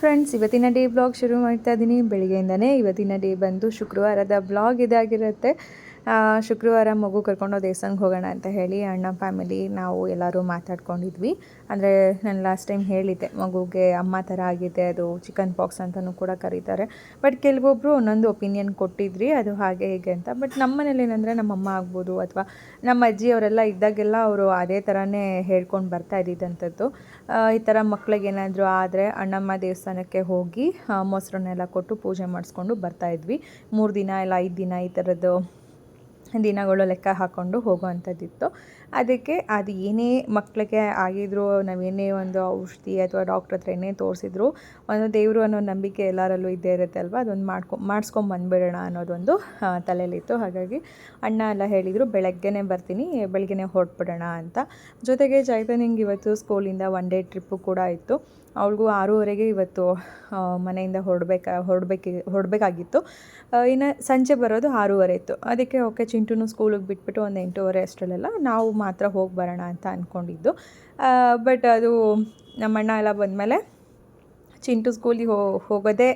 Friends ಇವತ್ತಿನ day blog ಶುರು ಮಾಡ್ತಾ ಇದ್ದೀನಿ ಬೆಳಿಗ್ಗೆಯಿಂದನೇ ಇವತ್ತಿನ ಡೇ ಬಂದು ಶುಕ್ರವಾರದ ಬ್ಲಾಗ್ ಇದಾಗಿರುತ್ತೆ. ಶುಕ್ರವಾರ ಮಗು ಕರ್ಕೊಂಡು ದೇವಸ್ಥಾನಕ್ಕೆ ಹೋಗೋಣ ಅಂತ ಹೇಳಿ ಅಣ್ಣ ಫ್ಯಾಮಿಲಿ ನಾವು ಎಲ್ಲರೂ ಮಾತಾಡ್ಕೊಂಡಿದ್ವಿ. ಅಂದರೆ ನಾನು ಲಾಸ್ಟ್ ಟೈಮ್ ಹೇಳಿದ್ದೆ, ಮಗುಗೆ ಅಮ್ಮ ಥರ ಆಗಿದೆ, ಅದು ಚಿಕನ್ ಪಾಕ್ಸ್ ಅಂತಲೂ ಕೂಡ ಕರೀತಾರೆ. ಬಟ್ ಕೆಲವೊಬ್ಬರು ಒಂದೊಂದು ಒಪಿನಿಯನ್ ಕೊಟ್ಟಿದ್ರಿ, ಅದು ಹಾಗೆ ಹೀಗೆ ಅಂತ. ಬಟ್ ನಮ್ಮ ಮನೇಲಿ ಏನಂದರೆ ನಮ್ಮಮ್ಮ ಆಗ್ಬೋದು ಅಥವಾ ನಮ್ಮ ಅಜ್ಜಿ ಅವರೆಲ್ಲ ಇದ್ದಾಗೆಲ್ಲ ಅವರು ಅದೇ ಥರನೇ ಹೇಳ್ಕೊಂಡು ಬರ್ತಾ ಇದ್ದಿದ್ದಂಥದ್ದು. ಈ ಥರ ಮಕ್ಳಿಗೆ ಏನಾದರೂ ಆದರೆ ಅಣ್ಣಮ್ಮ ದೇವಸ್ಥಾನಕ್ಕೆ ಹೋಗಿ ಮೊಸರನ್ನೆಲ್ಲ ಕೊಟ್ಟು ಪೂಜೆ ಮಾಡಿಸ್ಕೊಂಡು ಬರ್ತಾಯಿದ್ವಿ ಮೂರು ದಿನ ಇಲ್ಲ, ಐದು ದಿನ ಈ ಥರದ್ದು ದಿನಗಳು ಲೆಕ್ಕ ಹಾಕ್ಕೊಂಡು ಹೋಗುವಂಥದ್ದಿತ್ತು. ಅದಕ್ಕೆ ಅದು ಏನೇ ಮಕ್ಕಳಿಗೆ ಆಗಿದ್ರು ನಾವೇನೇ ಒಂದು ಔಷಧಿ ಅಥವಾ ಡಾಕ್ಟ್ರ್ ಹತ್ರ ಏನೇ ತೋರಿಸಿದ್ರು, ಒಂದು ದೇವರು ಅನ್ನೋ ನಂಬಿಕೆ ಎಲ್ಲರಲ್ಲೂ ಇದ್ದೇ ಇರುತ್ತೆ ಅಲ್ವಾ? ಅದೊಂದು ಮಾಡ್ಕೊ, ಮಾಡಿಸ್ಕೊಂಡು ಬಂದುಬಿಡೋಣ ಅನ್ನೋದೊಂದು ತಲೆಯಲ್ಲಿತ್ತು. ಹಾಗಾಗಿ ಅಣ್ಣ ಎಲ್ಲ ಹೇಳಿದರು, ಬೆಳಗ್ಗೆನೇ ಬರ್ತೀನಿ, ಬೆಳಗ್ಗೆನೇ ಹೊರಟ್ಬಿಡೋಣ ಅಂತ. ಜೊತೆಗೆ ಚೈತನ್ಯಂಗೆ ಇವತ್ತು ಸ್ಕೂಲಿಂದ ಒನ್ ಡೇ ಟ್ರಿಪ್ಪು ಕೂಡ ಇತ್ತು. ಅವಳಿಗೂ ಆರೂವರೆಗೆ ಇವತ್ತು ಮನೆಯಿಂದ ಹೊರಡ್ಬೇಕಾ, ಹೊರಡ್ಬೇಕು, ಹೊರಡಬೇಕಾಗಿತ್ತು. ಇನ್ನು ಸಂಜೆ ಬರೋದು ಆರೂವರೆ ಇತ್ತು. ಅದಕ್ಕೆ, ಓಕೆ, ಚಿಂಟುನು ಸ್ಕೂಲಿಗೆ ಬಿಟ್ಬಿಟ್ಟು ಒಂದು ಎಂಟೂವರೆ ಅಷ್ಟರಲ್ಲೆಲ್ಲ ನಾವು ಮಾತ್ರ ಹೋಗಿ ಬರೋಣ ಅಂತ ಅಂದ್ಕೊಂಡಿದ್ದು ಬಟ್ ಅದು ನಮ್ಮಣ್ಣ ಎಲ್ಲ ಬಂದಮೇಲೆ ಚಿಂಟು ಸ್ಕೂಲಿಗೆ ಹೋಗೋದೇ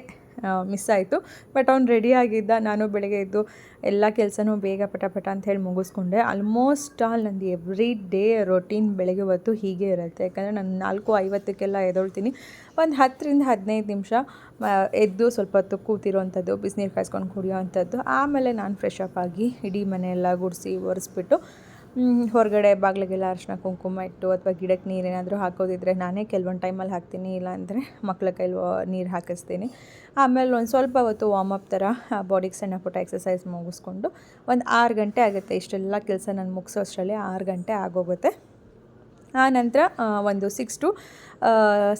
ಮಿಸ್ ಆಯಿತು. ಬಟ್ ಅವ್ನು ರೆಡಿ ಆಗಿದ್ದ, ನಾನು ಬೆಳಗ್ಗೆ ಎದ್ದು ಎಲ್ಲ ಕೆಲಸನೂ ಬೇಗ ಪಟ ಅಂತ ಹೇಳಿ ಮುಗಿಸ್ಕೊಂಡೆ. ಆಲ್ಮೋಸ್ಟ್ ಆಲ್ ನಂದು ಎವ್ರಿ ಡೇ ರೊಟೀನ್ ಬೆಳಗ್ಗೆ ಹೊತ್ತು ಹೀಗೆ ಇರುತ್ತೆ. ಯಾಕಂದರೆ ನಾನು ನಾಲ್ಕು ಐವತ್ತಕ್ಕೆಲ್ಲ ಎದೊಳ್ತೀನಿ ಒಂದು ಹತ್ತರಿಂದ ಹದಿನೈದು ನಿಮಿಷ ಎದ್ದು ಸ್ವಲ್ಪ ಹೊತ್ತು ಕೂತಿರೋವಂಥದ್ದು ಬಿಸಿನೀರು ಕಾಯಿಸ್ಕೊಂಡು ಕುಡಿಯೋವಂಥದ್ದು ಆಮೇಲೆ ನಾನು ಫ್ರೆಶ್ ಅಪ್ ಆಗಿ ಇಡೀ ಮನೆಯೆಲ್ಲ ಗುಡಿಸಿ ಒರೆಸ್ಬಿಟ್ಟು ಹೊರಗಡೆ ಬಾಗಿಲಿಗೆಲ್ಲ ಅರಿಶಿನ ಕುಂಕುಮ ಇಟ್ಟು ಅಥವಾ ಗಿಡಕ್ಕೆ ನೀರೇನಾದರೂ ಹಾಕೋದಿದ್ರೆ ನಾನೇ ಕೆಲವೊಂದು ಟೈಮಲ್ಲಿ ಹಾಕ್ತೀನಿ, ಇಲ್ಲಾಂದರೆ ಮಕ್ಕಳ ಕೈಲಿ ನೀರು ಹಾಕಿಸ್ತೀನಿ. ಆಮೇಲೆ ಒಂದು ಸ್ವಲ್ಪ ಹೊತ್ತು ವಾರ್ಮಪ್ ಥರ ಬಾಡಿಗೆ ಸಣ್ಣ ಪುಟ್ಟ ಎಕ್ಸಸೈಸ್ ಮುಗಿಸ್ಕೊಂಡು ಒಂದು ಆರು ಗಂಟೆ ಆಗುತ್ತೆ. ಇಷ್ಟೆಲ್ಲ ಕೆಲಸ ನಾನು ಮುಗಿಸೋ ಅಷ್ಟರಲ್ಲಿ ಆರು ಗಂಟೆ ಆಗೋಗುತ್ತೆ. ಆ ನಂತರ ಒಂದು ಸಿಕ್ಸ್ ಟು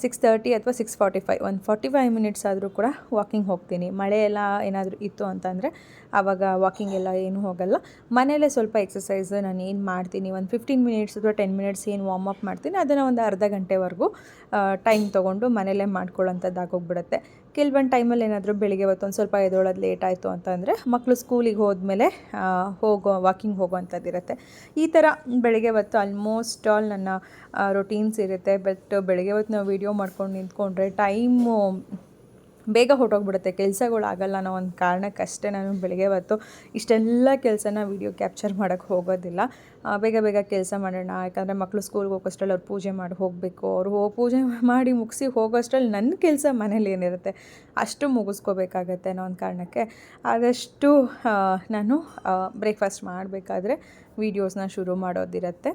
ಸಿಕ್ಸ್ ತರ್ಟಿ ಅಥವಾ ಸಿಕ್ಸ್ ಫಾರ್ಟಿ ಫೈವ್ ಒಂದು ಫಾರ್ಟಿ ಫೈವ್ ಮಿನಿಟ್ಸ್ ಆದರೂ ಕೂಡ ವಾಕಿಂಗ್ ಹೋಗ್ತೀನಿ. ಮಳೆ ಎಲ್ಲ ಏನಾದರೂ ಇತ್ತು ಅಂತಂದರೆ, ಆವಾಗ ವಾಕಿಂಗ್ ಎಲ್ಲ ಏನೂ ಹೋಗಲ್ಲ. ಮನೆಯಲ್ಲೇ ಸ್ವಲ್ಪ ಎಕ್ಸಸೈಸ್ ನಾನು ಏನು ಮಾಡ್ತೀನಿ, ಒಂದು ಫಿಫ್ಟೀನ್ ಮಿನಿಟ್ಸ್ ಅಥವಾ ಟೆನ್ ಮಿನಿಟ್ಸ್ ಏನು ವಾರ್ಮ್ ಅಪ್ ಮಾಡ್ತೀನಿ, ಅದನ್ನು ಒಂದು ಅರ್ಧ ಗಂಟೆವರೆಗೂ ಟೈಮ್ ತೊಗೊಂಡು ಮನೆಯಲ್ಲೇ ಮಾಡ್ಕೊಳ್ಳೋಂಥದ್ದು ಆಗೋಗ್ಬಿಡುತ್ತೆ ಕೆಲವೊಂದು ಟೈಮಲ್ಲಿ ಏನಾದರೂ ಬೆಳಿಗ್ಗೆ ಹೊತ್ತು ಒಂದು ಸ್ವಲ್ಪ ಎದ್ದೊಳೋದು ಲೇಟ್ ಆಯಿತು ಅಂತಂದರೆ ಮಕ್ಕಳು ಸ್ಕೂಲಿಗೆ ಹೋದ್ಮೇಲೆ ಹೋಗೋ ವಾಕಿಂಗ್ ಹೋಗೋವಂಥದ್ದು ಇರುತ್ತೆ. ಈ ಥರ ಬೆಳಿಗ್ಗೆ ಹೊತ್ತು ಆಲ್ಮೋಸ್ಟ್ ಆಲ್ ನನ್ನ ರೊಟೀನ್ಸ್ ಇರುತ್ತೆ. ಬಟ್ ಬೆಳಿಗ್ಗೆ ಹೊತ್ತು ನಾವು ವೀಡಿಯೋ ಮಾಡ್ಕೊಂಡು ನಿಂತ್ಕೊಂಡ್ರೆ ಟೈಮು ಬೇಗ ಹೊರಟೋಗ್ಬಿಡುತ್ತೆ ಕೆಲಸಗಳು ಆಗಲ್ಲ ಅನ್ನೋ ಒಂದು ಕಾರಣಕ್ಕಷ್ಟೇ ನಾನು ಬೆಳಿಗ್ಗೆ ಹೊತ್ತು ಇಷ್ಟೆಲ್ಲ ಕೆಲಸನ ವೀಡಿಯೋ ಕ್ಯಾಪ್ಚರ್ ಮಾಡೋಕ್ಕೆ ಹೋಗೋದಿಲ್ಲ. ಬೇಗ ಬೇಗ ಕೆಲಸ ಮಾಡೋಣ, ಯಾಕಂದರೆ ಮಕ್ಕಳು ಸ್ಕೂಲ್ಗೆ ಹೋಗೋಷ್ಟರಲ್ಲಿ ಅವ್ರು ಪೂಜೆ ಮಾಡಿ ಹೋಗಬೇಕು, ಅವರು ಪೂಜೆ ಮಾಡಿ ಮುಗಿಸಿ ಹೋಗೋಷ್ಟರಲ್ಲಿ ನನ್ನ ಕೆಲಸ ಮನೇಲಿ ಏನಿರುತ್ತೆ, ಅಷ್ಟು ಮುಗಿಸ್ಕೋಬೇಕಾಗತ್ತೆ ಅನ್ನೋ ಒಂದು ಕಾರಣಕ್ಕೆ ಆದಷ್ಟು ನಾನು ಬ್ರೇಕ್ಫಾಸ್ಟ್ ಮಾಡಬೇಕಾದ್ರೆ ವೀಡಿಯೋಸ್ನ ಶುರು ಮಾಡೋದಿರತ್ತೆ.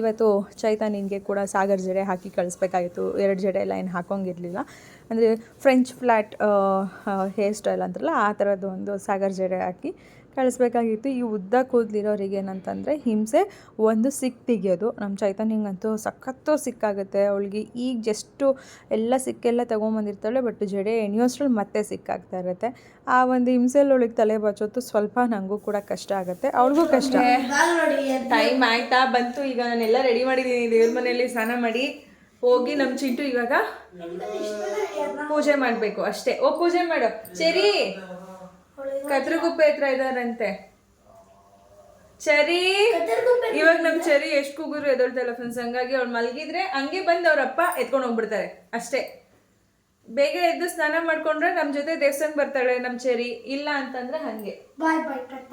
ಇವತ್ತು ಚೈತನ್ಯನಿಗೆ ಕೂಡ ಸಾಗರ್ ಜಡೆ ಹಾಕಿ ಕಳಿಸ್ಬೇಕಾಗಿತ್ತು. ಎರಡು ಜಡೆ ಎಲ್ಲ ಏನು ಹಾಕೋಂಗಿರಲಿಲ್ಲ ಅಂದರೆ ಫ್ರೆಂಚ್ ಫ್ಲ್ಯಾಟ್ ಹೇರ್ ಸ್ಟೈಲ್ ಅಂತಾರಲ್ಲ ಆ ಥರದ್ದು ಒಂದು ಸಾಗರ್ ಜಡೆ ಹಾಕಿ ಕಳಿಸ್ಬೇಕಾಗಿತ್ತು. ಈ ಉದ್ದ ಕೂದಲಿರೋರಿಗೆ ಏನಂತಂದರೆ ಹಿಂಸೆ ಒಂದು ಸಿಕ್ ತೆಗಿಯೋದು. ನಮ್ಮ ಚೈತನ್ಯಂಗಂತೂ ಸಖತ್ತು ಸಿಕ್ಕಾಗುತ್ತೆ ಅವಳಿಗೆ ಈಗ ಜಸ್ಟು ಎಲ್ಲ ಸಿಕ್ಕೆಲ್ಲ ತೊಗೊಂಬಂದಿರ್ತಾಳೆ ಬಟ್ ಜಡೆ ಎಣಿಯೋಷ್ಟ್ರಲ್ಲಿ ಮತ್ತೆ ಸಿಕ್ಕಾಗ್ತಾ ಇರುತ್ತೆ. ಆ ಒಂದು ಹಿಂಸೆಯಲ್ಲಿ ಅವಳಿಗೆ ತಲೆ ಬಚ್ಚೋದು ಸ್ವಲ್ಪ ನನಗೂ ಕೂಡ ಕಷ್ಟ ಆಗುತ್ತೆ. ಅವಳಿಗೂ ಕಷ್ಟ. ಟೈಮ್ ಆಯ್ತಾ? ಬಂತು. ಈಗ ನಾನೆಲ್ಲ ರೆಡಿ ಮಾಡಿದ್ದೀನಿ. ದೇವ್ರ ಮನೆಯಲ್ಲಿ ಸ್ನಾನ ಮಾಡಿ ಹೋಗಿ ನಮ್ಮ ಚಿಂಟು ಇವಾಗ ಪೂಜೆ ಮಾಡಬೇಕು. ಅಷ್ಟೇ. ಓ ಪೂಜೆ ಮಾಡು. ಸರಿ ಕತ್ರಗುಪ್ಪೆ ಹತ್ರ ಇದಾರಂತೆ. ಚರಿ ಇವಾಗ ನಮ್ ಚರಿ ಎಷ್ಟು ಕೂಗುರು ಎದೊಳ್ತಲ್ಲ ಫ್ರೆಂಡ್ಸ್ ಹಂಗಾಗಿ ಅವ್ಳು ಮಲಗಿದ್ರೆ ಹಂಗೆ ಬಂದು ಅವ್ರಪ್ಪ ಎತ್ಕೊಂಡು ಹೋಗ್ಬಿಡ್ತಾರೆ ಅಷ್ಟೇ. ಬೇಗ ಎದ್ದು ಸ್ನಾನ ಮಾಡ್ಕೊಂಡ್ರೆ ನಮ್ ಜೊತೆ ದೇವಸ್ಥಾನಕ್ಕೆ ಬರ್ತಾಳೆ ನಮ್ ಚರಿ ಇಲ್ಲ ಅಂತಂದ್ರೆ ಹಂಗೆ. ಬಾಯ್ ಬಾಯ್ ಕಟ್ಟ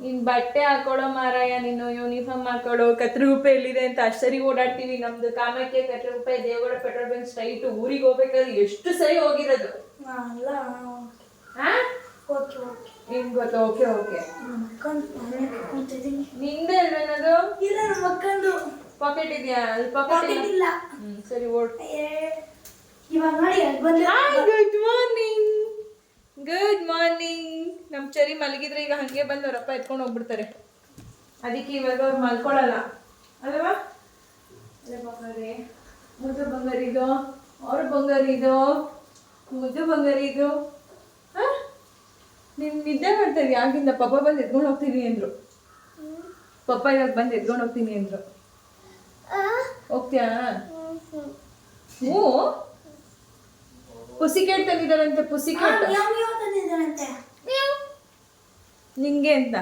ನಿನ್ ಬಟ್ಟೆ ಹಾಕೊಳೋ ಮಾರಾಯ ನೀನು ಯೂನಿಫಾರ್ಮ್ ಹಾಕೊಳ್ಳೋ ಕತ್ರಗುಪ್ಪೆ ಎಲ್ಲಿದೆ ಅಂತ ಅಷ್ಟರಿ ಸರಿ ಓಡಾಡ್ತೀವಿ. ನಮ್ದು ಕಾಮಕ್ಕೆ Kathriguppe Devagada petrol bunk straight ಊರಿಗೆ ಹೋಗ್ಬೇಕಾದ್ರೆ ಎಷ್ಟು ಸರಿ ಹೋಗಿರೋದು? ನಿನ್ ಗೊತ್ತು ಓಕೆ ಓಕೆ. ನಿಂದೆ ಅಲ್ವೇನದು ಇಲ್ಲ ನಮ್ಮ ಅಕ್ಕಂದು ಪಾಕೆಟ್ ಇದೆಯಾ? ಅಲ್ಲಿ ಪಾಕೆಟ್ ಇಲ್ಲ? ಸರಿ ಓಡ್. ಇವಾಗ ನೋಡಿ ಗುಡ್ ಮಾರ್ನಿಂಗ್ ಗುಡ್ ಮಾರ್ನಿಂಗ್ ನಮ್ಮ ಚರಿ ಮಲಗಿದ್ರೆ ಈಗ ಹಂಗೆ ಬಂದು ಅವರಪ್ಪ ಎತ್ಕೊಂಡು ಹೋಗ್ಬಿಡ್ತಾರೆ ಅದಕ್ಕೆ ಇವಾಗ ಅವ್ರು ಮಲ್ಕೊಳಲ್ಲ ಅಲ್ವಾ ಬಂಗಾರಿ ಮುದ್ದು ಬಂಗಾರಿ ಇದು ಅವ್ರ ಬಂಗಾರಿ ಇದು ಮುದ್ದು ಬಂಗಾರಿ ಇದು ಹಾ ನಿದ್ದೆ ಮಾಡ್ತಾ ಇದೀಯ ಆಗಿಂದ ಪಪ್ಪ ಬಂದು ಎತ್ಕೊಂಡು ಹೋಗ್ತೀನಿ ಅಂದ್ರು ಪಪ್ಪ ಇವಾಗ ಬಂದು ಎತ್ಕೊಂಡು ಹೋಗ್ತೀನಿ ಅಂದ್ರು ಹೋಗ್ತೀಯಾ ಹ್ಞೂ ಪುಸಿ ತಂದಿದ್ದಾರಂತೆ ಪುಸಿಕೆಟ್ ಯಾವ ಯಾವ ನಿಂಗೆ ಅಂತ.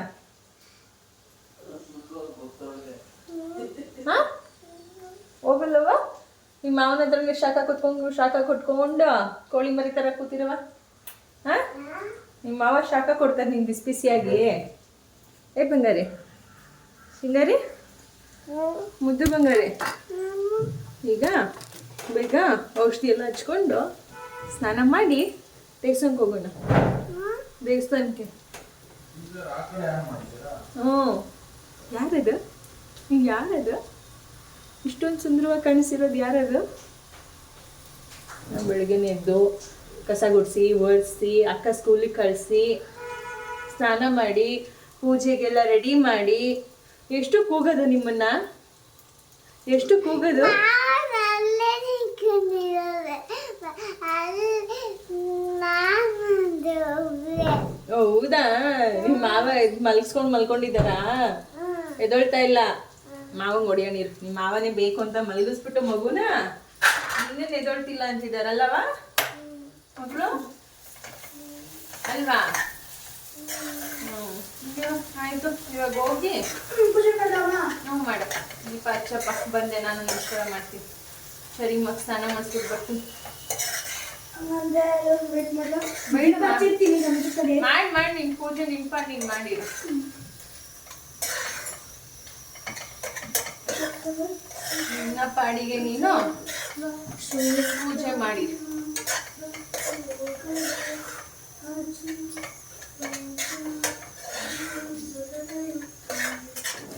ಹೋಗಲ್ಲವ ನಿಮ್ಮ ಮಾವನ ಹತ್ರನೇ ಶಾಖ ಕುತ್ಕೊಂಡು ಶಾಖ ಕೊಟ್ಕೊಂಡು ಕೋಳಿ ಮರಿ ಥರ ಕೂತಿರವ ಹಾ? ನಿಮ್ಮ ಮಾವ ಶಾಖ ಕೊಡ್ತಾರೆ ನಿಂಗೆ ಬಿಸಿ ಬಿಸಿಯಾಗಿ ಏ ಬಂಗಾರಿ. ಸಿಂಗಾರಿ ಮುದ್ದು ಬಂಗಾರಿ. ಈಗ ಬೇಗ ಔಷಧಿ ಎಲ್ಲ ಹಚ್ಕೊಂಡು ಸ್ನಾನ ಮಾಡಿ ದೇವಸ್ಥಾನಕ್ಕೆ ಹೋಗೋಣ. ದೇವಸ್ಥಾನಕ್ಕೆ. ಹ್ಞೂ. ಯಾರದು? ನೀವು ಯಾರದು? ಇಷ್ಟೊಂದು ಸುಂದರವಾಗಿ ಕಾಣಿಸಿರೋದು ಯಾರದು? ಬೆಳಗ್ಗೆನೆ ಎದ್ದು ಕಸ ಗುಡಿಸಿ ಒರೆಸಿ ಅಕ್ಕ ಸ್ಕೂಲಿಗೆ ಕಳಿಸಿ, ಸ್ನಾನ ಮಾಡಿ, ಪೂಜೆಗೆಲ್ಲ ರೆಡಿ ಮಾಡಿ. ಎಷ್ಟು ಕೂಗೋದು ನಿಮ್ಮನ್ನ? ಎಷ್ಟು ಕೂಗೋದು? ಹೌದಾ? ನಿಮ್ಮ ಮಾವ ಮಲ್ಗಿಸ್ಕೊಂಡು ಮಲ್ಕೊಂಡಿದ್ದಾರಾ? ಎದೊಳ್ತಾ ಇಲ್ಲ? ಮಾವಂಗ್ ಹೊಡಿಯೋ ನೀರು. ನಿಮ್ಮ ಮಾವನೇ ಬೇಕು ಅಂತ ಮಲಗಿಸ್ಬಿಟ್ಟು ಮಗುನ ಇನ್ನೇನು ಎದೊಳ್ತಿಲ್ಲ ಅಂತಿದಾರಲ್ಲವ ಮಗಳು ಅಲ್ವಾ? ಆಯ್ತು. ಇವಾಗ ಹೋಗಿ. ಮಾಡಪ್ಪ ದೀಪ ಹಚ್ಚಪ್ಪ ಬಂದೆ. ನಾನು ನಮಸ್ಕಾರ ಮಾಡ್ತೀನಿ. ಸರಿ ಮಗ ಸ್ನಾನ ಮಾಡಿಸ್ಬಿಟ್ಟು ಬರ್ತೀನಿ. ಮಾಡಿ ಮಾಡಿ ನಿನ್ ಪೂಜೆ ನಿನ್ ಪಾಟ್ ನೀನ್ ಮಾಡಿರು ನಿನ್ನ ಪಾಡಿಗೆ ನೀನು ಪೂಜೆ ಮಾಡಿ.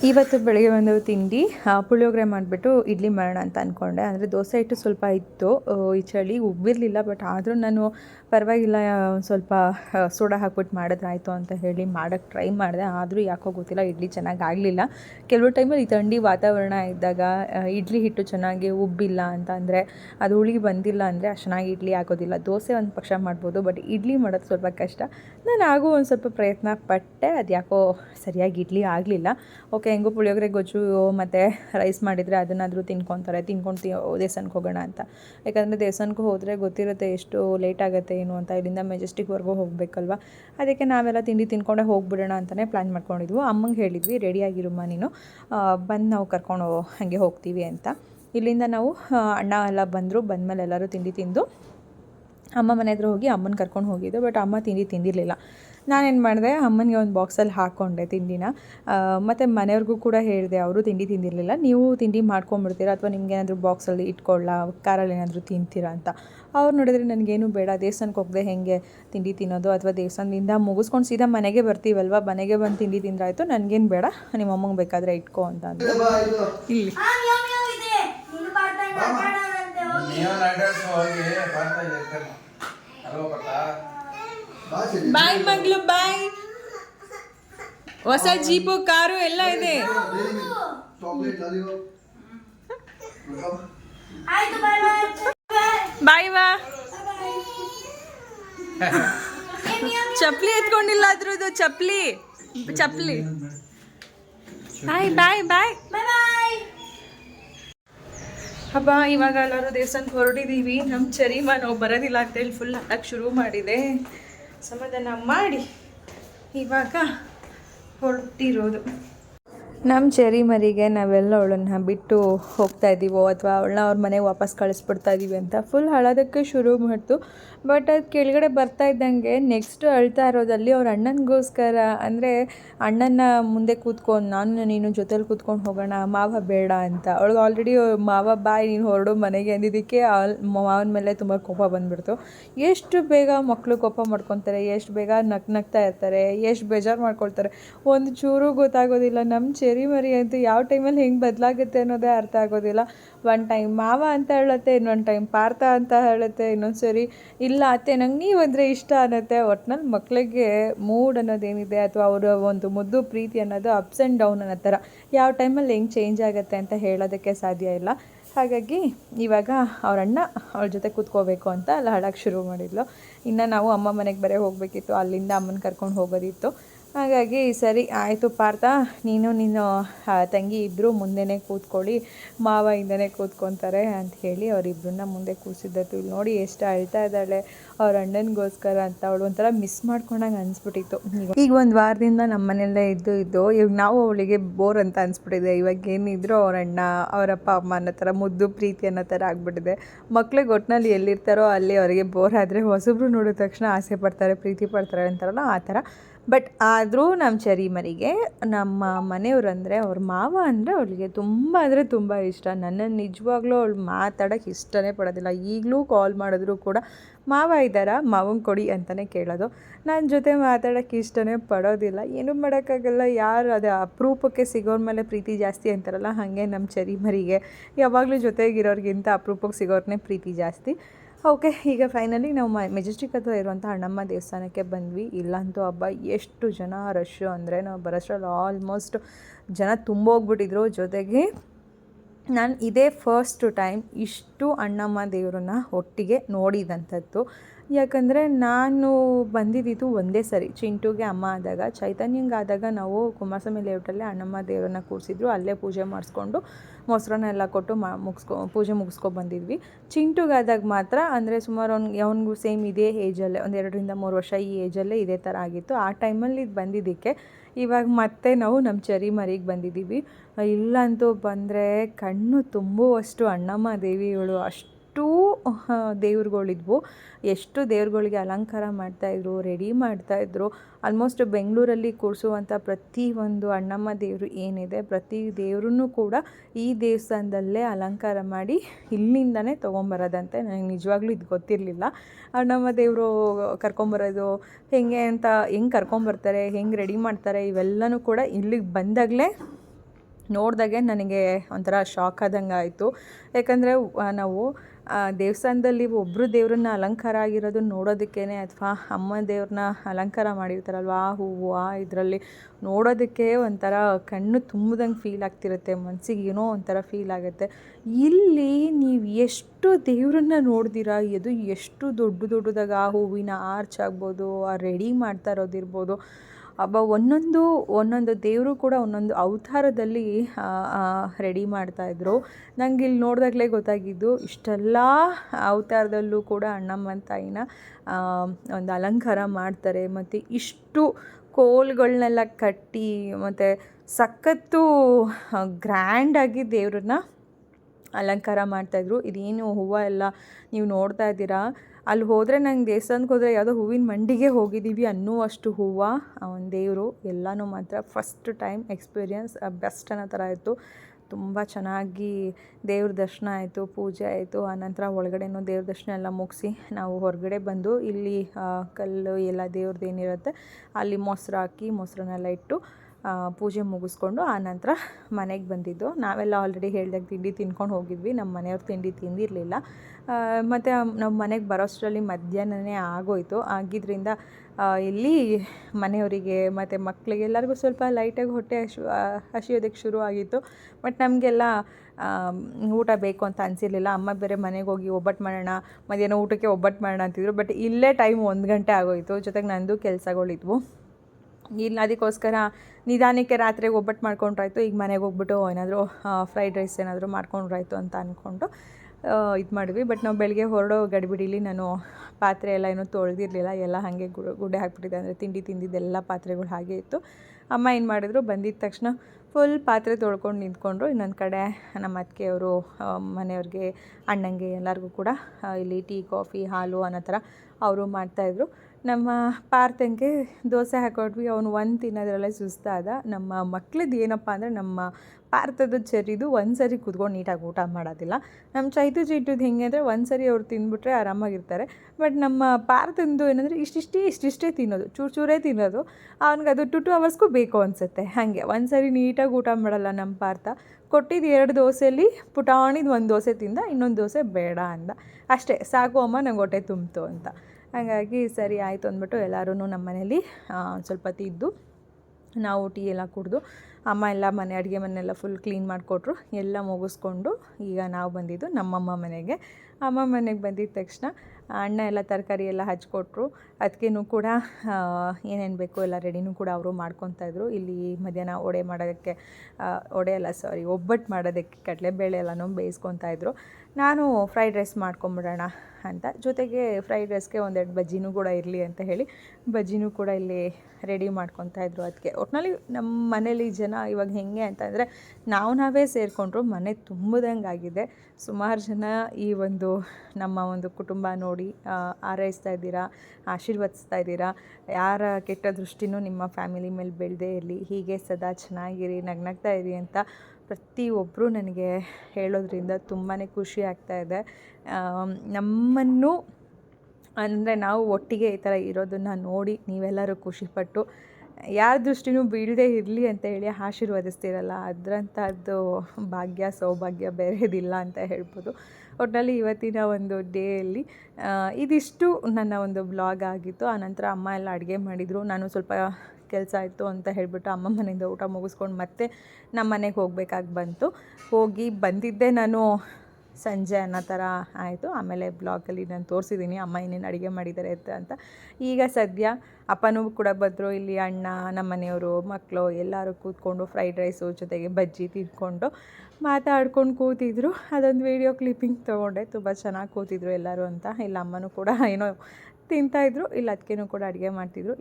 ಇವತ್ತು ಬೆಳಗ್ಗೆ ಒಂದು ತಿಂಡಿ ಪುಳಿಯೋಗರೆ ಮಾಡಿಬಿಟ್ಟು ಇಡ್ಲಿ ಮಾಡೋಣ ಅಂತ ಅಂದ್ಕೊಂಡೆ ಅಂದರೆ ದೋಸೆ ಹಿಟ್ಟು ಸ್ವಲ್ಪ ಇತ್ತು ಈ ಚಳಿ ಉಬ್ಬಿರಲಿಲ್ಲ ಬಟ್ ಆದರೂ ನಾನು ಪರವಾಗಿಲ್ಲ ಸ್ವಲ್ಪ ಸೋಡಾ ಹಾಕ್ಬಿಟ್ಟು ಮಾಡಿದ್ರಾಯ್ತು ಅಂತ ಹೇಳಿ ಮಾಡೋಕ್ಕೆ ಟ್ರೈ ಮಾಡಿದೆ. ಆದರೂ ಯಾಕೋ ಗೊತ್ತಿಲ್ಲ, ಇಡ್ಲಿ ಚೆನ್ನಾಗಿ ಆಗಲಿಲ್ಲ. ಕೆಲವು ಟೈಮಲ್ಲಿ ಈ ಥಂಡಿ ವಾತಾವರಣ ಇದ್ದಾಗ ಇಡ್ಲಿ ಹಿಟ್ಟು ಚೆನ್ನಾಗಿ ಉಬ್ಬಿಲ್ಲ ಅಂತ ಅಂದರೆ ಅದು ಹುಳಿ ಬಂದಿಲ್ಲ ಅಂದರೆ ಅಷ್ಟು ಚೆನ್ನಾಗಿ ಇಡ್ಲಿ ಆಗೋದಿಲ್ಲ ದೋಸೆ ಒಂದು ಪಕ್ಷ ಮಾಡ್ಬೋದು ಬಟ್ ಇಡ್ಲಿ ಮಾಡೋದು ಸ್ವಲ್ಪ ಕಷ್ಟ. ನಾನು ಆಗೋ ಒಂದು ಸ್ವಲ್ಪ ಪ್ರಯತ್ನ ಪಟ್ಟೆ ಅದು ಯಾಕೋ ಸರಿಯಾಗಿ ಇಡ್ಲಿ ಆಗಲಿಲ್ಲ. ಓಕೆ ಹೆಂಗೂ ಪುಳಿಯೋಗರೆ ಗೊಜ್ಜು ಮತ್ತು ರೈಸ್ ಮಾಡಿದರೆ ಅದನ್ನಾದರೂ ತಿನ್ಕೊತಾರೆ. ತಿನ್ಕೊಂಡು ತಿ ದೇವಸ್ಥಾನಕ್ಕೆ ಹೋಗೋಣ ಅಂತ. ಯಾಕಂದರೆ ದೇವಸ್ಥಾನಕ್ಕೆ ಹೋದರೆ ಗೊತ್ತಿರುತ್ತೆ ಎಷ್ಟು ಲೇಟ್ ಆಗುತ್ತೆ ಏನು ಅಂತ. ಇಲ್ಲಿಂದ ಮೆಜೆಸ್ಟಿಕ್ವರೆಗೂ ಹೋಗಬೇಕಲ್ವ? ಅದಕ್ಕೆ ನಾವೆಲ್ಲ ತಿಂಡಿ ತಿನ್ಕೊಂಡೆ ಹೋಗ್ಬಿಡೋಣ ಅಂತಲೇ ಪ್ಲ್ಯಾನ್ ಮಾಡ್ಕೊಂಡಿದ್ವು. ಅಮ್ಮಂಗೆ ಹೇಳಿದ್ವಿ ರೆಡಿಯಾಗಿರುಮ್ಮ ನೀನು. ಬಂದು ನಾವು ಕರ್ಕೊಂಡು ಹಾಗೆ ಹೋಗ್ತೀವಿ ಅಂತ. ಇಲ್ಲಿಂದ ನಾವು ಅಣ್ಣ ಎಲ್ಲ ಬಂದರು, ಬಂದಮೇಲೆ ಎಲ್ಲರೂ ತಿಂಡಿ ತಿಂದು ಅಮ್ಮ ಮನೆ ಹತ್ರ ಹೋಗಿ ಅಮ್ಮನ ಕರ್ಕೊಂಡು ಹೋಗಿದ್ದು ಬಟ್ ಅಮ್ಮ ತಿಂಡಿ ತಿಂದಿರಲಿಲ್ಲ. ನಾನೇನು ಮಾಡಿದೆ ಅಮ್ಮನಿಗೆ ಒಂದು ಬಾಕ್ಸಲ್ಲಿ ಹಾಕ್ಕೊಂಡೆ ತಿಂಡಿನ. ಮತ್ತು ಮನೆಯವ್ರಿಗೂ ಕೂಡ ಹೇಳಿದೆ ಅವರು ತಿಂಡಿ ತಿಂದಿರಲಿಲ್ಲ ನೀವು ತಿಂಡಿ ಮಾಡ್ಕೊಂಬಿಡ್ತೀರಾ ಅಥವಾ ನಿಮ್ಗೆ ಏನಾದರೂ ಬಾಕ್ಸಲ್ಲಿ ಇಟ್ಕೊಳ್ಳ ಕಾರಲ್ಲಿ ಏನಾದರೂ ತಿಂತೀರಾ ಅಂತ. ಅವ್ರು ನೋಡಿದ್ರೆ ನನಗೇನು ಬೇಡ ದೇವಸ್ಥಾನಕ್ಕೆ ಹೋಗದೆ ಹೇಗೆ ತಿಂಡಿ ತಿನ್ನೋದು ಅಥವಾ ದೇವಸ್ಥಾನದಿಂದ ಮುಗಿಸ್ಕೊಂಡು ಸೀದಾ ಮನೆಗೆ ಬರ್ತೀವಲ್ವ ಮನೆಗೆ ಬಂದು ತಿಂಡಿ ತಿಂದ್ರಾಯ್ತು ನನಗೇನು ಬೇಡ ನಿಮ್ಮ ಅಮ್ಮಂಗೆ ಬೇಕಾದರೆ ಇಟ್ಕೋ ಅಂತ ಅಂದರೆ. ಇಲ್ಲಿ ಆ ಮ್ಯಾವ್ ಮ್ಯಾವ್ ಇದೆ ನೀನು ಪಾರ್ಟೈಮ್ ನೀವು ಅಡ್ರೆಸ್ ಹೋಗಿ ಬರ್ತಾ ಇರ್ತೇನೆ ಅಲ್ವಾ ಪಟ್ಟ? ಬಾಯ್ ಮಗ್ಳು ಬಾಯ್. ಹೊಸ ಜೀಪು ಕಾರು ಎಲ್ಲ ಇದೆ. ಬಾಯ್ ವಾ. ಚಪ್ಲಿ ಎತ್ಕೊಂಡಿಲ್ಲ ಅದ್ರದ್ದು ಚಪ್ಲಿ ಚಪ್ಲಿ ಬಾಯ್ ಬಾಯ್ ಬಾಯ್. ಬಾಯ್ ಬಾಯ್. ಹಬ್ಬ, ಇವಾಗ ಎಲ್ಲರೂ ದೇವಸ್ಥಾನಕ್ಕೆ ಹೊರಟಿದ್ದೀವಿ ನಮ್ಮ ಚರಿಮ ನಾವು ಬರೋದಿಲ್ಲ ಅಂತೇಳಿ ಫುಲ್ ಹಾಕಕ್ಕೆ ಶುರು ಮಾಡಿದೆ. ಸಮಾಧಾನ ಮಾಡಿ ಇವಾಗ ಹೊರಟಿರೋದು. ನಮ್ಮ ಚೆರಿ ಮರಿಗೆ ನಾವೆಲ್ಲ ಅವಳನ್ನ ಬಿಟ್ಟು ಹೋಗ್ತಾ ಇದ್ದೀವೋ ಅಥವಾ ಅವಳನ್ನ ಅವ್ರ ಮನೆಗೆ ವಾಪಸ್ ಕಳಿಸ್ಬಿಡ್ತಾ ಇದ್ದೀವಿ ಅಂತ ಫುಲ್ ಹಳೋದಕ್ಕೆ ಶುರು ಮಾಡ್ತು. ಬಟ್ ಅದು ಕೆಳಗಡೆ ಬರ್ತಾ ಇದ್ದಂಗೆ ನೆಕ್ಸ್ಟ್ ಅಳ್ತಾ ಇರೋದಲ್ಲಿ ಅವ್ರ ಅಣ್ಣನಿಗೋಸ್ಕರ ಅಂದರೆ ಅಣ್ಣನ ಮುಂದೆ ಕೂತ್ಕೊಂಡು, ನಾನು ನೀನು ಜೊತೆಲಿ ಕೂತ್ಕೊಂಡು ಹೋಗೋಣ, ಮಾವ ಬೇಡ ಅಂತ. ಅವಳಿಗೆ ಆಲ್ರೆಡಿ ಮಾವ, ಬಾಯ್, ನೀನು ಹೊರಡು ಮನೆಗೆ. ಅಂದಿದ್ದಕ್ಕೆ ಮಾವನ ಮೇಲೆ ತುಂಬ ಕೋಪ ಬಂದ್ಬಿಡ್ತು. ಎಷ್ಟು ಬೇಗ ಮಕ್ಕಳು ಕೋಪ ಮಾಡ್ಕೊತಾರೆ, ಎಷ್ಟು ಬೇಗ ನಗ್ ನಗ್ತಾ ಇರ್ತಾರೆ, ಎಷ್ಟು ಬೇಜಾರು ಮಾಡ್ಕೊಳ್ತಾರೆ, ಒಂದು ಚೂರು ಗೊತ್ತಾಗೋದಿಲ್ಲ. ನಮ್ಮ ಚೆರಿ ಮರಿ ಅಂತೂ ಯಾವ ಟೈಮಲ್ಲಿ ಹೆಂಗೆ ಬದಲಾಗುತ್ತೆ ಅನ್ನೋದೇ ಅರ್ಥ ಆಗೋದಿಲ್ಲ. ಒನ್ ಟೈಮ್ ಮಾವ ಅಂತ ಹೇಳುತ್ತೆ, ಇನ್ನೊಂದು ಟೈಮ್ ಪಾರ್ಥ ಅಂತ ಹೇಳುತ್ತೆ, ಇನ್ನೊಂದು ಸರಿ ಇಲ್ಲ, ಅತ್ತೆ ನಂಗೆ ನೀವು ಅಂದರೆ ಇಷ್ಟ ಅನ್ನತ್ತೆ. ಒಟ್ನಲ್ಲಿ ಮಕ್ಕಳಿಗೆ ಮೂಡ್ ಅನ್ನೋದೇನಿದೆ ಅಥವಾ ಅವರ ಒಂದು ಮುದ್ದು ಪ್ರೀತಿ ಅನ್ನೋದು ಅಪ್ಸ್ ಆ್ಯಂಡ್ ಡೌನ್ ಅನ್ನೋ ಥರ. ಯಾವ ಟೈಮಲ್ಲಿ ಹೆಂಗೆ ಚೇಂಜ್ ಆಗುತ್ತೆ ಅಂತ ಹೇಳೋದಕ್ಕೆ ಸಾಧ್ಯ ಇಲ್ಲ. ಹಾಗಾಗಿ ಇವಾಗ ಅವ್ರ ಅಣ್ಣ ಅವ್ರ ಜೊತೆ ಕೂತ್ಕೋಬೇಕು ಅಂತ ಅಲ್ಲಿ ಹಾಡಕ್ಕೆ ಶುರು ಮಾಡಿದ್ಲು. ಇನ್ನು ನಾವು ಅಮ್ಮ ಮನೆಗೆ ಬರೀ ಹೋಗಬೇಕಿತ್ತು. ಅಲ್ಲಿಂದ ಅಮ್ಮನ ಕರ್ಕೊಂಡು ಹೋಗೋದಿತ್ತು. ಹಾಗಾಗಿ ಸರಿ ಆಯಿತು ಪಾರ್ಥ. ನೀನು ನಿನ್ನ ತಂಗಿ ಇಬ್ಬರು ಮುಂದೆನೇ ಕೂತ್ಕೊಳ್ಳಿ, ಮಾವ ಹಿಂದೆನೇ ಕೂತ್ಕೊತಾರೆ ಅಂತ ಹೇಳಿ ಅವರಿಬ್ಬರನ್ನ ಮುಂದೆ ಕೂರಿಸಿದ್ದತ್ತು ಇಲ್ಲಿ ನೋಡಿ ಎಷ್ಟು ಅಳ್ತಾ ಇದ್ದಾಳೆ ಅವ್ರ ಅಣ್ಣನಿಗೋಸ್ಕರ ಅಂತ ಅವಳು ಒಂಥರ ಮಿಸ್ ಮಾಡ್ಕೊಂಡಂಗೆ ಅನಿಸ್ಬಿಟ್ಟಿತ್ತು. ಈಗ ಈಗ ಒಂದು ವಾರದಿಂದ ನಮ್ಮ ಮನೆಯಲ್ಲೇ ಇದ್ದು ಇದ್ದು, ಇವಾಗ ನಾವು ಅವಳಿಗೆ ಬೋರ್ ಅಂತ ಅನಿಸ್ಬಿಟ್ಟಿದೆ. ಇವಾಗ ಏನಿದ್ರು ಅವ್ರ ಅಣ್ಣ, ಅವರಪ್ಪ, ಅಮ್ಮ ಅನ್ನೋ ಥರ ಮುದ್ದು ಪ್ರೀತಿ ಅನ್ನೋ ಥರ ಆಗ್ಬಿಟ್ಟಿದೆ. ಮಕ್ಳಿಗೆ ಒಟ್ಟಿನಲ್ಲಿ ಎಲ್ಲಿರ್ತಾರೋ ಅಲ್ಲಿ ಅವರಿಗೆ ಬೋರ್ ಆದರೆ ಹೊಸಬ್ರು ನೋಡಿದ ತಕ್ಷಣ ಆಸೆ ಪಡ್ತಾರೆ, ಪ್ರೀತಿ ಪಡ್ತಾರೆ ಅಂತಾರಲ್ಲ ಆ ಥರ ಬಟ್ ಆದರೂ ನಮ್ಮ ಚರಿ ಮರಿಗೆ ನಮ್ಮ ಮನೆಯವ್ರು ಅಂದರೆ ಅವ್ರ ಮಾವ ಅಂದರೆ ಅವಳಿಗೆ ತುಂಬ ಅಂದರೆ ತುಂಬ ಇಷ್ಟ. ನನ್ನನ್ನು ನಿಜವಾಗ್ಲೂ ಅವಳು ಮಾತಾಡೋಕ್ಕೆ ಇಷ್ಟನೇ ಪಡೋದಿಲ್ಲ. ಈಗಲೂ ಕಾಲ್ ಮಾಡಿದ್ರು ಕೂಡ ಮಾವ ಇದ್ದಾರಾ? ಮಾವನ ಕೊಡಿ ಅಂತಲೇ ಕೇಳೋದು. ನನ್ನ ಜೊತೆ ಮಾತಾಡೋಕ್ಕೆ ಇಷ್ಟನೇ ಪಡೋದಿಲ್ಲ. ಏನೂ ಮಾಡೋಕ್ಕಾಗಲ್ಲ. ಯಾರು ಅದು ಅಪರೂಪಕ್ಕೆ ಸಿಗೋರ ಮೇಲೆ ಪ್ರೀತಿ ಜಾಸ್ತಿ ಅಂತಾರಲ್ಲ, ಹಾಗೆ ನಮ್ಮ ಚರಿ ಮರಿಗೆ ಯಾವಾಗಲೂ ಜೊತೆಗಿರೋರಿಗಿಂತ ಅಪರೂಪಕ್ಕೆ ಸಿಗೋರನ್ನೇ ಪ್ರೀತಿ ಜಾಸ್ತಿ. ಓಕೆ, ಈಗ ಫೈನಲಿ ನಾವು ಮ ಮೆಜೆಸ್ಟಿಕ್ ಹತ್ರ ಇರುವಂಥ ಅಣ್ಣಮ್ಮ ದೇವಸ್ಥಾನಕ್ಕೆ ಬಂದ್ವಿ. ಇಲ್ಲಂತೂ ಹಬ್ಬ, ಎಷ್ಟು ಜನ ರಶ್ಶು ಅಂದರೆ ನಾವು ಬರೋಷ್ಟ್ರಲ್ಲಿ ಆಲ್ಮೋಸ್ಟ್ ಜನ ತುಂಬೋಗ್ಬಿಟ್ಟಿದ್ರು. ಜೊತೆಗೆ ನಾನು ಇದೇ ಫಸ್ಟ್ ಟೈಮ್ ಇಷ್ಟು ಅಣ್ಣಮ್ಮ ದೇವರನ್ನ ಒಟ್ಟಿಗೆ ನೋಡಿದಂಥದ್ದು. ಯಾಕಂದರೆ ನಾನು ಬಂದಿದ್ದಿದ್ದು ಒಂದೇ ಸರಿ. ಚಿಂಟುಗೆ ಅಮ್ಮ ಆದಾಗ, ಚೈತನ್ಯಂಗಾದಾಗ ನಾವು ಕುಮಾರಸ್ವಾಮಿ ಲೇಔಟಲ್ಲೇ ಅಣ್ಣಮ್ಮ ದೇವರನ್ನ ಕೂರಿಸಿದ್ರು. ಅಲ್ಲೇ ಪೂಜೆ ಮಾಡಿಸ್ಕೊಂಡು ಮೊಸರನ್ನ ಎಲ್ಲ ಕೊಟ್ಟು ಮಾ, ಮುಗಿಸ್ಕೊ, ಪೂಜೆ ಮುಗಿಸ್ಕೊ ಬಂದಿದ್ವಿ ಚಿಂಟುಗಾದಾಗ ಮಾತ್ರ, ಅಂದರೆ ಸುಮಾರು ಅವ್ನಿಗೆ ಅವನಿಗೂ ಸೇಮ್ ಇದೇ ಏಜಲ್ಲೇ ಒಂದು ಎರಡರಿಂದ ಮೂರು ವರ್ಷ ಈ ಏಜಲ್ಲೇ ಇದೇ ಥರ ಆಗಿತ್ತು. ಆ ಟೈಮಲ್ಲಿ ಇದು ಬಂದಿದ್ದಕ್ಕೆ ಇವಾಗ ಮತ್ತೆ ನಾವು ನಮ್ಮ ಚರಿ ಮರಿಗೆ ಬಂದಿದ್ದೀವಿ. ಇಲ್ಲಂತೂ ಬಂದರೆ ಕಣ್ಣು ತುಂಬುವಷ್ಟು ಅಣ್ಣಮ್ಮ ದೇವಿಗಳು ಅಷ್ಟು ದೇವ್ರುಗಳಿದ್ವು. ಎಷ್ಟು ದೇವ್ರುಗಳಿಗೆ ಅಲಂಕಾರ ಮಾಡ್ತಾಯಿದ್ರು ರೆಡಿ ಮಾಡ್ತಾಯಿದ್ರು ಆಲ್ಮೋಸ್ಟ್ ಬೆಂಗಳೂರಲ್ಲಿ ಕೂರಿಸುವಂಥ ಒಂದು ಅಣ್ಣಮ್ಮ ದೇವರು ಏನಿದೆ, ಪ್ರತಿ ದೇವ್ರೂ ಕೂಡ ಈ ದೇವಸ್ಥಾನದಲ್ಲೇ ಅಲಂಕಾರ ಮಾಡಿ ಇಲ್ಲಿಂದನೇ ತೊಗೊಂಬರೋದಂತೆ. ನನಗೆ ನಿಜವಾಗ್ಲೂ ಇದು ಗೊತ್ತಿರಲಿಲ್ಲ. ಅಣ್ಣಮ್ಮ ದೇವರು ಕರ್ಕೊಂಬರೋದು ಹೆಂಗೆ ಅಂತ, ಹೆಂಗೆ ಕರ್ಕೊಂಬರ್ತಾರೆ, ಹೆಂಗೆ ರೆಡಿ ಮಾಡ್ತಾರೆ, ಇವೆಲ್ಲನೂ ಕೂಡ ಇಲ್ಲಿಗೆ ಬಂದಾಗಲೇ ನೋಡಿದಾಗೆ ನನಗೆ ಒಂಥರ ಶಾಕ್ ಆದಂಗೆ ಆಯಿತು ಯಾಕಂದರೆ ನಾವು ದೇವಸ್ಥಾನದಲ್ಲಿ ಒಬ್ಬರು ದೇವ್ರನ್ನ ಅಲಂಕಾರ ಆಗಿರೋದನ್ನ ನೋಡೋದಕ್ಕೇ ಅಥವಾ ಅಮ್ಮ ದೇವ್ರನ್ನ ಅಲಂಕಾರ ಮಾಡಿರ್ತಾರಲ್ವ? ಆ ಹೂವು, ಆ ಇದರಲ್ಲಿ ನೋಡೋದಕ್ಕೆ ಒಂಥರ ಕಣ್ಣು ತುಂಬಿದಂಗೆ ಫೀಲ್ ಆಗ್ತಿರುತ್ತೆ ಮನಸ್ಸಿಗೆ ಏನೋ ಒಂಥರ ಫೀಲ್ ಆಗುತ್ತೆ. ಇಲ್ಲಿ ನೀವು ಎಷ್ಟು ದೇವ್ರನ್ನ ನೋಡ್ದಿರಾ? ಇದು ಎಷ್ಟು ದೊಡ್ಡ ದೊಡ್ಡದಾಗ ಆ ಹೂವಿನ ಆರ್ಚ್ ಆಗ್ಬೋದು, ಆ ರೆಡಿ ಮಾಡ್ತಾ ಇರೋದಿರ್ಬೋದು ಅಬ್ಬ ಒಂದೊಂದು ಒಂದೊಂದು ದೇವರು ಕೂಡ ಒಂದೊಂದು ಅವತಾರದಲ್ಲಿ ರೆಡಿ ಮಾಡ್ತಾಯಿದ್ರು ನಂಗೆ ಇಲ್ಲಿ ನೋಡಿದಾಗಲೇ ಗೊತ್ತಾಗಿದ್ದು, ಇಷ್ಟೆಲ್ಲ ಅವತಾರದಲ್ಲೂ ಕೂಡ ಅಣ್ಣಮ್ಮನ ತಾಯಿನ ಒಂದು ಅಲಂಕಾರ ಮಾಡ್ತಾರೆ. ಮತ್ತು ಇಷ್ಟು ಕೋಲ್ಗಳನ್ನೆಲ್ಲ ಕಟ್ಟಿ, ಮತ್ತು ಸಖತ್ತು ಗ್ರ್ಯಾಂಡಾಗಿ ದೇವ್ರನ್ನ ಅಲಂಕಾರ ಮಾಡ್ತಾಯಿದ್ರು ಇದೇನು ಹೂವು ಎಲ್ಲ ನೀವು ನೋಡ್ತಾ ಇದ್ದೀರಾ? ಅಲ್ಲಿ ಹೋದರೆ ನಂಗೆ ದೇವಸ್ಥಾನಕ್ಕೆ ಹೋದರೆ ಯಾವುದೋ ಹೂವಿನ ಮಂಡಿಗೆ ಹೋಗಿದ್ದೀವಿ ಅನ್ನುವಷ್ಟು ಹೂವು ಒಂದು ದೇವರು, ಎಲ್ಲನೂ ಮಾತ್ರ ಫಸ್ಟ್ ಟೈಮ್ ಎಕ್ಸ್ಪೀರಿಯನ್ಸ್ ಬೆಸ್ಟ್ ಅನ್ನೋ ಥರ ಇತ್ತು. ತುಂಬ ಚೆನ್ನಾಗಿ ದೇವ್ರ ದರ್ಶನ ಆಯಿತು, ಪೂಜೆ ಆಯಿತು. ಆನಂತರ ಒಳಗಡೆನೂ ದೇವ್ರ ದರ್ಶನ ಎಲ್ಲ ಮುಗಿಸಿ ನಾವು ಹೊರಗಡೆ ಬಂದು ಇಲ್ಲಿ ಕಲ್ಲು ಎಲ್ಲ ದೇವ್ರದ್ದು ಏನಿರುತ್ತೆ, ಅಲ್ಲಿ ಮೊಸರು ಹಾಕಿ ಮೊಸರನ್ನೆಲ್ಲ ಇಟ್ಟು ಪೂಜೆ ಮುಗಿಸ್ಕೊಂಡು ಆ ನಂತರ ಮನೆಗೆ ಬಂದಿದ್ದು. ನಾವೆಲ್ಲ ಆಲ್ರೆಡಿ ಹೇಳ್ದಾಗ ತಿಂಡಿ ತಿನ್ಕೊಂಡು ಹೋಗಿದ್ವಿ. ನಮ್ಮ ಮನೆಯವ್ರು ತಿಂಡಿ ತಿಂದಿರಲಿಲ್ಲ. ಮತ್ತು ನಮ್ಮ ಮನೆಗೆ ಬರೋಷ್ಟರಲ್ಲಿ ಮಧ್ಯಾಹ್ನನೇ ಆಗೋಯ್ತು. ಆಗಿದ್ದರಿಂದ ಇಲ್ಲಿ ಮನೆಯವರಿಗೆ ಮತ್ತು ಮಕ್ಕಳಿಗೆ ಎಲ್ಲರಿಗೂ ಸ್ವಲ್ಪ ಲೈಟಾಗಿ ಹೊಟ್ಟೆ ಹಶು ಹಸಿಯೋದಕ್ಕೆ ಶುರು ಆಗಿತ್ತು. ಬಟ್ ನಮಗೆಲ್ಲ ಊಟ ಬೇಕು ಅಂತ ಅನಿಸಿರಲಿಲ್ಲ. ಅಮ್ಮ ಬೇರೆ ಮನೆಗೆ ಹೋಗಿ ಒಬ್ಬಟ್ಟು ಮಾಡೋಣ, ಮಧ್ಯಾಹ್ನ ಊಟಕ್ಕೆ ಒಬ್ಬಟ್ಟು ಮಾಡೋಣ ಅಂತಿದ್ರು. ಬಟ್ ಇಲ್ಲೇ ಟೈಮ್ ಒಂದು ಗಂಟೆ ಆಗೋಯಿತು. ಜೊತೆಗೆ ನಂದು ಕೆಲಸಗಳಿದ್ವು. ಇಲ್ಲ ಅದಕ್ಕೋಸ್ಕರ ನಿಧಾನಕ್ಕೆ ರಾತ್ರಿ ಒಬ್ಬಟ್ಟು ಮಾಡ್ಕೊಂಡ್ರಾಯ್ತು, ಈಗ ಮನೆಗೆ ಹೋಗ್ಬಿಟ್ಟು ಏನಾದರೂ ಫ್ರೈಡ್ ರೈಸ್ ಏನಾದರೂ ಮಾಡ್ಕೊಂಡ್ರಾಯ್ತು ಅಂತ ಅಂದ್ಕೊಂಡು ಇದು ಮಾಡಿದ್ವಿ. ಬಟ್ ನಾವು ಬೆಳಗ್ಗೆ ಹೊರಡೋ ಗಡಿಬಿಡಿಲಿ ನಾನು ಪಾತ್ರೆ ಎಲ್ಲ ಏನೂ ತೊಳೆದಿರಲಿಲ್ಲ. ಎಲ್ಲ ಹಾಗೆ ಗು ಗುಡ್ಡೆ ಹಾಕ್ಬಿಟ್ಟಿದೆ ಅಂದರೆ ತಿಂಡಿ ತಿಂದಿದ್ದೆಲ್ಲ ಪಾತ್ರೆಗಳು ಹಾಗೆ ಇತ್ತು. ಅಮ್ಮ ಏನು ಮಾಡಿದ್ರು ಬಂದಿದ್ದ ತಕ್ಷಣ ಫುಲ್ ಪಾತ್ರೆ ತೊಳ್ಕೊಂಡು ನಿಂತ್ಕೊಂಡ್ರು. ಇನ್ನೊಂದು ಕಡೆ ನಮ್ಮ ಅತ್ತಿಗೆಯವರು ಮನೆಯವ್ರಿಗೆ, ಅಣ್ಣಂಗೆ ಎಲ್ಲರಿಗೂ ಕೂಡ ಇಲ್ಲಿ ಟೀ, ಕಾಫಿ, ಹಾಲು ಅನ್ನೋ ಥರ ಅವರು ಮಾಡ್ತಾಯಿದ್ರು ನಮ್ಮ ಪಾರ್ಥಂಗೆ ದೋಸೆ ಹಾಕೊಟ್ವಿ, ಅವನು ಒಂದು ತಿನ್ನೋದ್ರಲ್ಲೇ ಸುಸ್ತಾದ ನಮ್ಮ ಮಕ್ಳದ್ದು ಏನಪ್ಪ ಅಂದರೆ ನಮ್ಮ ಪಾರ್ಥದ ಚರಿದು ಒಂದು ಸರಿ ಕೂತ್ಕೊಂಡು ನೀಟಾಗಿ ಊಟ ಮಾಡೋದಿಲ್ಲ. ನಮ್ಮ ಚೈತು ಚೈಟುದು ಹೆಂಗೆ ಅಂದರೆ ಒಂದು ಸರಿ ಅವ್ರು ತಿಂದ್ಬಿಟ್ರೆ ಆರಾಮಾಗಿರ್ತಾರೆ. ಬಟ್ ನಮ್ಮ ಪಾರ್ಥಂದು ಏನಂದರೆ ಇಷ್ಟಿಷ್ಟೇ ಇಷ್ಟಿಷ್ಟೇ ತಿನ್ನೋದು, ಚೂರು ಚೂರೇ ತಿನ್ನೋದು. ಅವ್ನಿಗೆ ಅದು ಟು ಟು ಅವರ್ಸ್ಗೂ ಬೇಕು ಅನಿಸುತ್ತೆ. ಹಾಗೆ ಒಂದು ಸರಿ ನೀಟಾಗಿ ಊಟ ಮಾಡಲ್ಲ ನಮ್ಮ ಪಾರ್ಥ. ಕೊಟ್ಟಿದ್ದು ಎರಡು ದೋಸೆಯಲ್ಲಿ ಪುಟಾಣಿದು ಒಂದು ದೋಸೆ ತಿಂದ, ಇನ್ನೊಂದು ದೋಸೆ ಬೇಡ ಅಂದ. ಅಷ್ಟೇ, ಸಾಕು ಅಮ್ಮ, ನಂಗೆ ಹೊಟ್ಟೆ ತುಂಬಿತು ಅಂತ. ಹಾಗಾಗಿ ಸರಿ ಆಯಿತು ಅಂದ್ಬಿಟ್ಟು ಎಲ್ಲರೂ ನಮ್ಮ ಮನೇಲಿ ಸ್ವಲ್ಪ ತಿದ್ದು ನಾವು ಟೀ ಎಲ್ಲ ಕುಡಿದು, ಅಮ್ಮ ಎಲ್ಲ ಮನೆ, ಅಡುಗೆ ಮನೆಯೆಲ್ಲ ಫುಲ್ ಕ್ಲೀನ್ ಮಾಡಿಕೊಟ್ರು, ಎಲ್ಲ ಮುಗಿಸ್ಕೊಂಡು ಈಗ ನಾವು ಬಂದಿದ್ದು ನಮ್ಮಮ್ಮ ಮನೆಗೆ. ಅಮ್ಮ ಮನೆಗೆ ಬಂದಿದ್ದ ತಕ್ಷಣ ಅಣ್ಣ ಎಲ್ಲ ತರಕಾರಿ ಎಲ್ಲ ಹಚ್ಕೊಟ್ರು ಅದಕ್ಕೇನು ಕೂಡ ಏನೇನು ಬೇಕು ಎಲ್ಲ ರೆಡಿನೂ ಕೂಡ ಅವರು ಮಾಡ್ಕೊತಾಯಿದ್ರು ಇಲ್ಲಿ ಮಧ್ಯಾಹ್ನ ಒಡೆ ಮಾಡೋದಕ್ಕೆ ಒಡೆ ಅಲ್ಲ ಸಾರಿ ಒಬ್ಬಟ್ಟು ಮಾಡೋದಕ್ಕೆ ಕಡಲೆಬೇಳೆ ಎಲ್ಲನೂ ಬೇಯಿಸ್ಕೊತಾ ಇದ್ರು. ನಾನು ಫ್ರೈಡ್ ರೈಸ್ ಮಾಡ್ಕೊಂಬಿಡೋಣ ಅಂತ. ಜೊತೆಗೆ ಫ್ರೈಡ್ ರೈಸ್ಗೆ ಒಂದೆರಡು ಬಜ್ಜಿನೂ ಕೂಡ ಇರಲಿ ಅಂತ ಹೇಳಿ ಬಜ್ಜಿನೂ ಕೂಡ ಇಲ್ಲಿ ರೆಡಿ ಮಾಡ್ಕೊತಾ ಇದ್ರು ಅದಕ್ಕೆ ಒಟ್ಟಿನಲ್ಲಿ ನಮ್ಮ ಮನೇಲಿ ಜನ ಇವಾಗ ಹೆಂಗೆ ಅಂತಂದರೆ ನಾವು ನಾವೇ ಸೇರಿಕೊಂಡ್ರು ಮನೆ ತುಂಬದಂಗೆ ಆಗಿದೆ. ಸುಮಾರು ಜನ ಈ ಒಂದು ನಮ್ಮ ಒಂದು ಕುಟುಂಬ ನೋಡಿ ಆರೈಸ್ತಾ ಇದ್ದೀರಾ, ಆಶೀರ್ವದಿಸ್ತಾ ಇದ್ದೀರಾ, ಯಾರ ಕೆಟ್ಟ ದೃಷ್ಟಿನೂ ನಿಮ್ಮ ಫ್ಯಾಮಿಲಿ ಮೇಲೆ ಬೆಳೆದೇ ಇರಲಿ, ಹೀಗೆ ಸದಾ ಚೆನ್ನಾಗಿರಿ, ನಗ್ನಗ್ತಾ ಇರಿ ಅಂತ ಪ್ರತಿಯೊಬ್ಬರು ನನಗೆ ಹೇಳೋದ್ರಿಂದ ತುಂಬಾ ಖುಷಿ ಆಗ್ತಾ ಇದೆ. ನಮ್ಮನ್ನು ಅಂದರೆ ನಾವು ಒಟ್ಟಿಗೆ ಈ ಥರ ಇರೋದನ್ನು ನೋಡಿ ನೀವೆಲ್ಲರೂ ಖುಷಿಪಟ್ಟು, ಯಾರ ದೃಷ್ಟಿನೂ ಬೀಳದೇ ಇರಲಿ ಅಂತ ಹೇಳಿ ಆಶೀರ್ವದಿಸ್ತಿರಲ್ಲ ಅದರಂಥದ್ದು ಭಾಗ್ಯ, ಸೌಭಾಗ್ಯ ಬೇರೆದಿಲ್ಲ ಅಂತ ಹೇಳ್ಬೋದು. ಒಟ್ಟಿನಲ್ಲಿ ಇವತ್ತಿನ ಒಂದು ಡೇಯಲ್ಲಿ ಇದಿಷ್ಟು ನನ್ನ ಒಂದು ಬ್ಲಾಗ್ ಆಗಿತ್ತು. ಆನಂತರ ಅಮ್ಮ ಎಲ್ಲ ಅಡುಗೆ ಮಾಡಿದರು. ನಾನು ಸ್ವಲ್ಪ ಕೆಲಸ ಆಯಿತು ಅಂತ ಹೇಳಿಬಿಟ್ಟು ಅಮ್ಮ ಮನೆಯಿಂದ ಊಟ ಮುಗಿಸ್ಕೊಂಡು ಮತ್ತೆ ನಮ್ಮ ಮನೆಗೆ ಹೋಗಬೇಕಾಗಿ ಬಂತು. ಹೋಗಿ ಬಂದಿದ್ದೆ ನಾನು ಸಂಜೆ ಅನ್ನೋ ಥರ ಆಯಿತು. ಆಮೇಲೆ ಬ್ಲಾಗಲ್ಲಿ ನಾನು ತೋರಿಸಿದ್ದೀನಿ, ಅಮ್ಮ ಏನೇನು ಅಡುಗೆ ಮಾಡಿದ್ದಾರೆ ಅಂತ ಈಗ ಸದ್ಯ ಅಪ್ಪನೂ ಕೂಡ ಬಂದರು. ಇಲ್ಲಿ ಅಣ್ಣ ನಮ್ಮ ಮನೆಯವರು ಮಕ್ಕಳು ಎಲ್ಲರೂ ಕೂತ್ಕೊಂಡು ಫ್ರೈಡ್ ರೈಸು ಜೊತೆಗೆ ಬಜ್ಜಿ ತಿಂದ್ಕೊಂಡು ಮಾತಾಡ್ಕೊಂಡು ಕೂತಿದ್ರು. ಅದೊಂದು ವೀಡಿಯೋ ಕ್ಲಿಪ್ಪಿಂಗ್ ತೊಗೊಂಡೆ. ತುಂಬ ಚೆನ್ನಾಗಿ ಕೂತಿದ್ರು ಎಲ್ಲರೂ ಅಂತ. ಇಲ್ಲ, ಅಮ್ಮನೂ ಕೂಡ ಏನೋ ತಿಂತಾಯಿದ್ರು ಇಲ್ಲ, ಅದಕ್ಕೇನೂ ಕೂಡ ಅಡುಗೆ ಮಾಡ್ತಿದ್ರು.